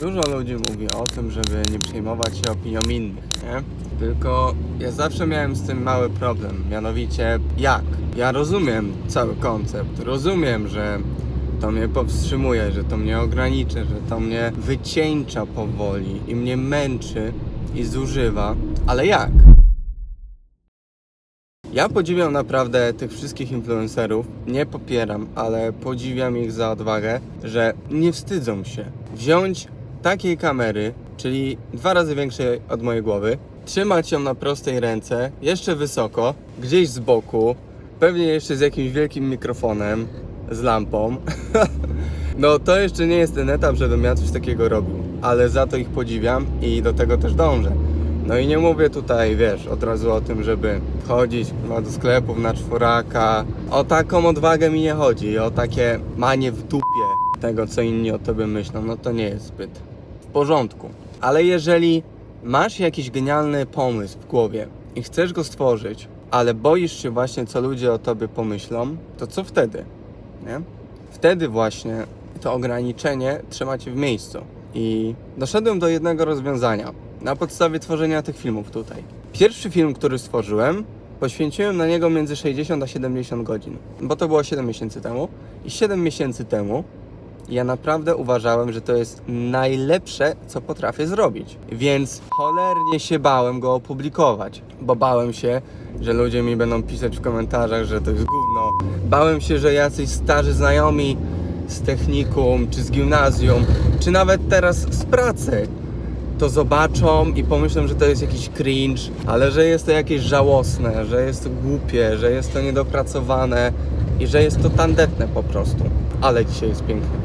Dużo ludzi mówi o tym, żeby nie przejmować się opinią innych, nie? Tylko ja zawsze miałem z tym mały problem, mianowicie jak? Ja rozumiem cały koncept, rozumiem, że to mnie powstrzymuje, że to mnie ograniczy, że to mnie wycieńcza powoli i mnie męczy i zużywa, ale jak? Ja podziwiam naprawdę tych wszystkich influencerów. Nie popieram, ale podziwiam ich za odwagę, że nie wstydzą się wziąć takiej kamery, czyli dwa razy większej od mojej głowy, trzymać ją na prostej ręce, jeszcze wysoko, gdzieś z boku, pewnie jeszcze z jakimś wielkim mikrofonem, z lampą. No to jeszcze nie jest ten etap, żebym ja coś takiego robił, ale za to ich podziwiam i do tego też dążę. No i nie mówię tutaj, wiesz, od razu o tym, żeby chodzić no, do sklepów na czworaka. O taką odwagę mi nie chodzi, o takie manie w dupie tego, co inni o tobie myślą, no to nie jest zbyt porządku. Ale jeżeli masz jakiś genialny pomysł w głowie i chcesz go stworzyć, ale boisz się właśnie, co ludzie o tobie pomyślą, to co wtedy? Nie? Wtedy właśnie to ograniczenie trzyma cię w miejscu. I doszedłem do jednego rozwiązania na podstawie tworzenia tych filmów tutaj. Pierwszy film, który stworzyłem, poświęciłem na niego między 60 a 70 godzin, bo to było 7 miesięcy temu. I 7 miesięcy temu ja naprawdę uważałem, że to jest najlepsze, co potrafię zrobić. Więc cholernie się bałem go opublikować, bo bałem się, że ludzie mi będą pisać w komentarzach, że to jest gówno. Bałem się, że jacyś starzy znajomi z technikum, czy z gimnazjum, czy nawet teraz z pracy to zobaczą i pomyślą, że to jest jakiś cringe, ale że jest to jakieś żałosne, że jest to głupie, że jest to niedopracowane i że jest to tandetne po prostu. Ale dzisiaj jest pięknie.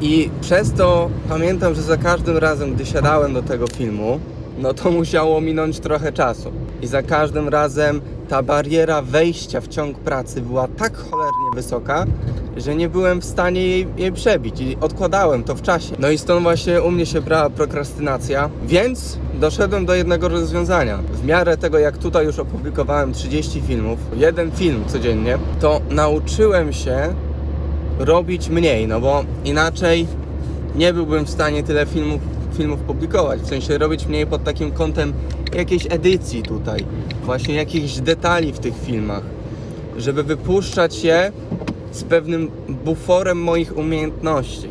I przez to pamiętam, że za każdym razem, gdy siadałem do tego filmu, no to musiało minąć trochę czasu. I za każdym razem ta bariera wejścia w ciąg pracy była tak cholernie wysoka, że nie byłem w stanie jej, jej przebić i odkładałem to w czasie. No i stąd właśnie u mnie się brała prokrastynacja, więc doszedłem do jednego rozwiązania. W miarę tego, jak tutaj już opublikowałem 30 filmów, jeden film codziennie, to nauczyłem się robić mniej, no bo inaczej nie byłbym w stanie tyle filmów, filmów publikować. W sensie robić mniej pod takim kątem jakiejś edycji tutaj, właśnie jakichś detali w tych filmach, żeby wypuszczać je z pewnym buforem moich umiejętności.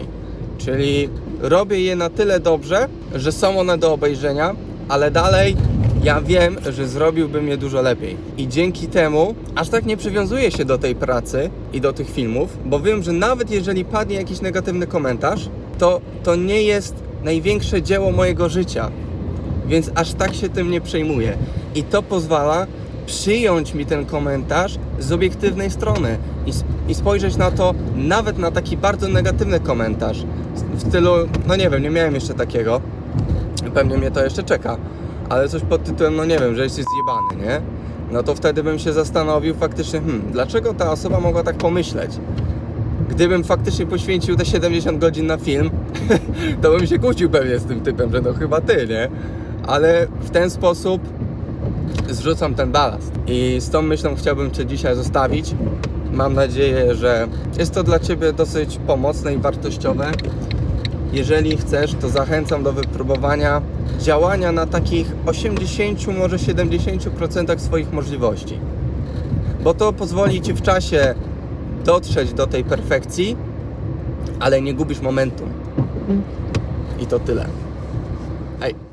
Czyli robię je na tyle dobrze, że są one do obejrzenia, ale dalej ja wiem, że zrobiłbym je dużo lepiej. I dzięki temu aż tak nie przywiązuję się do tej pracy i do tych filmów, bo wiem, że nawet jeżeli padnie jakiś negatywny komentarz, to to nie jest największe dzieło mojego życia. Więc aż tak się tym nie przejmuję. I to pozwala przyjąć mi ten komentarz z obiektywnej strony i, i spojrzeć na to nawet na taki bardzo negatywny komentarz. W stylu, no nie wiem, nie miałem jeszcze takiego. Pewnie mnie to jeszcze czeka. Ale coś pod tytułem, no nie wiem, że jesteś zjebany, nie? No to wtedy bym się zastanowił faktycznie, hmm, dlaczego ta osoba mogła tak pomyśleć? Gdybym faktycznie poświęcił te 70 godzin na film, to bym się kłócił pewnie z tym typem, że no chyba ty, nie? Ale w ten sposób zrzucam ten balast. I z tą myślą chciałbym Cię dzisiaj zostawić. Mam nadzieję, że jest to dla Ciebie dosyć pomocne i wartościowe. Jeżeli chcesz, to zachęcam do wypróbowania działania na takich 80, może 70% swoich możliwości. Bo to pozwoli Ci w czasie dotrzeć do tej perfekcji, ale nie gubisz momentum. I to tyle. Hej.